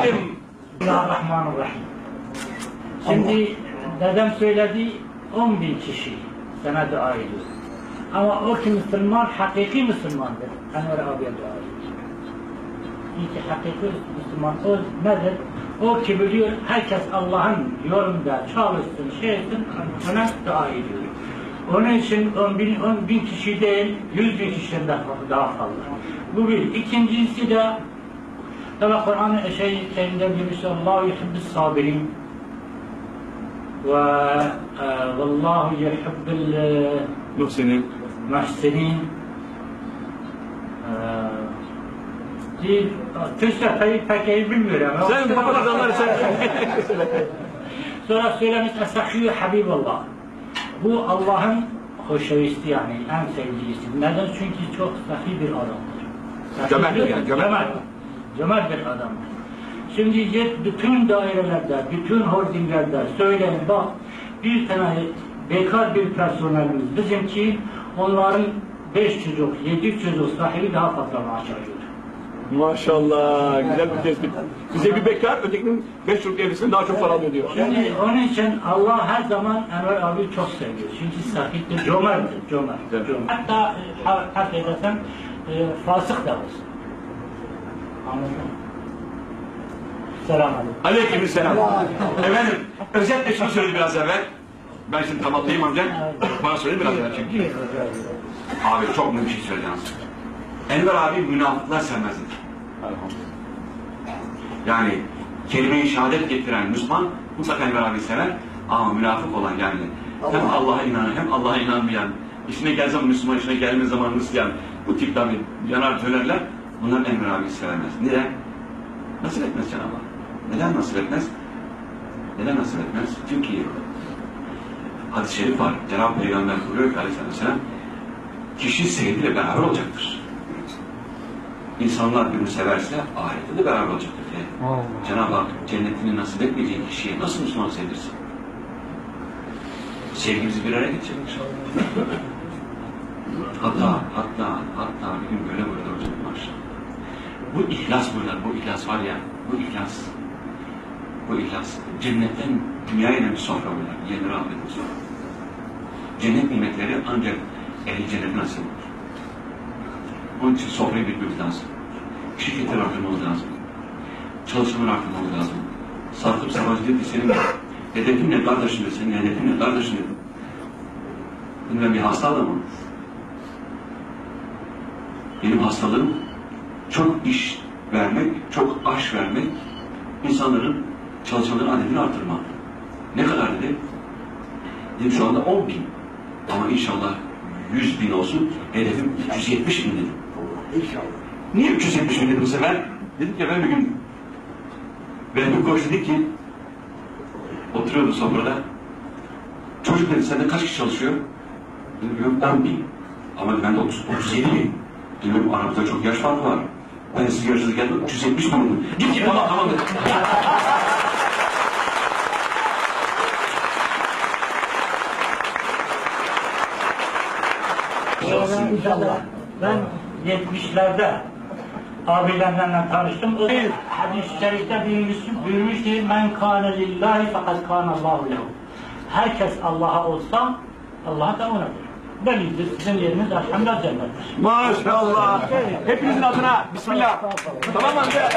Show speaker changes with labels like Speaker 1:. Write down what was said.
Speaker 1: aleyküm.
Speaker 2: Bismillahirrahmanirrahim. Şimdi dedem söyledi 10 bin kişi sana dua ediyor. Ama o ki Müslüman, hakiki Müslümandır. Enver abiye dua ediyor. İyi ki hakiki Müslüman o nedir? O ki biliyor herkes Allah'ın yolunda çalışsın, şey etsin, ona dua ediyor. Onun için 10 bin, 10 bin kişi değil, 100 bin kişiden daha fazla. Bu bir. İkincisi de Tabi Kur'an şey kerimde birisi Allahu yuhibbis sabirin ve e, vallahu yuhibbul e,
Speaker 1: Muhsin'im.
Speaker 2: muhsinin e, değil, Türkçe pek, pek iyi bilmiyorum. ama-
Speaker 1: Sen babanız onları sen.
Speaker 2: Sonra söylemiş Esakiyü Habiballah. Bu Allah'ın hoşevisti yani en sevgilisi. Neden? Çünkü çok sahi bir adamdır.
Speaker 1: Cömert yani, cömert.
Speaker 2: Cömert. Bir adamdır. Şimdi bütün dairelerde, bütün holdinglerde söyleyin bak bir tane bekar bir personelimiz bizimki onların beş çocuk, yedi çocuk sahibi daha fazla maaş alıyor.
Speaker 1: Maşallah. Güzel bir tespit. Bize bir bekar, ötekinin beş çocuk evlisinin daha çok para alıyor diyor.
Speaker 2: Şimdi onun için Allah her zaman Enver abi çok seviyor. Çünkü sahiptir, cömerttir, cömert. Cömert. Hatta e, ha- hak edersen e, fasık da olsun. Selam aleyküm.
Speaker 1: Aleyküm selam. Efendim, özetle şunu söyledi biraz evvel. Ben şimdi tamamlayayım amca. Bana söyledi biraz evvel çünkü. Abi çok mühim bir şey yalnız. Enver abi münafıklar sevmez dedi. Yani kelime-i şehadet getiren Müslüman mutlaka Enver abi sever. Ama münafık olan yani hem Allah'a inanan hem Allah'a inanmayan, işine gel zaman Müslüman, işine gelme zaman Hristiyan, bu tip tabi yanar dönerler, bunlar Enver abi sevmez. Neden? Nasip etmez Cenab-ı Allah. Neden nasip etmez? Neden nasip etmez? Çünkü hadis-i şerif var. Cenab-ı Peygamber buyuruyor ki aleyhisselam vesselam, kişi sevdiğiyle beraber olacaktır. İnsanlar birbirini severse ahirette de beraber olacaktır diye. Cenab-ı Hak cennetini nasip etmeyeceği kişiye nasıl Müslüman sevdirsin? Sevgimizi bir araya getirecek inşallah. hatta bir gün böyle burada olacak maşallah. Bu ihlas burada, bu ihlas var ya, bu ihlas. Bu ihlas. Cennetten dünyaya inen bir sofra burada. Yenir rahmetin sofra. Cennet nimetleri ancak ehli cennet nasip olur. Onun için sofrayı bilmemiz lazım. Şirketleri artırmamız lazım. Çalışmaları artırmamız lazım. Sarkıp Savaş dedi senin hedefin ne kardeşim dedi, senin hedefin ne kardeşim. Dedim ben bir hasta adamım. Benim hastalığım çok iş vermek, çok aş vermek, insanların çalışanların adedini artırmak. Ne kadar dedi? Dedim şu anda 10 bin. Ama inşallah 100 bin olsun. Hedefim 370 bin dedim.
Speaker 3: İnşallah.
Speaker 1: Niye 370 bin dedim bu sefer? Dedim ki ben bir gün Vehbi Koç dedi ki oturuyordu sofrada. Çocuk dedi sende kaç kişi çalışıyor? Dedim yok 10 bin. Ama bende 30, 37 bin. Dedim aramızda çok yaş farkı var. Ben de siz yaşınız geldim 370 bin dedim. Git git tamam tamam dedi.
Speaker 2: İnşallah. Ben 70'lerde abilerimle tanıştım. O hadis-i şerifte buyurmuştu, buyurmuştu men kâne lillahi fakat kâne Allahu lehu. Herkes Allah'a olsa Allah da onadır. Bellidir. Sizin yeriniz elhamdülillah cennettir.
Speaker 1: Maşallah. Hepinizin adına Bismillah. Tamam amca.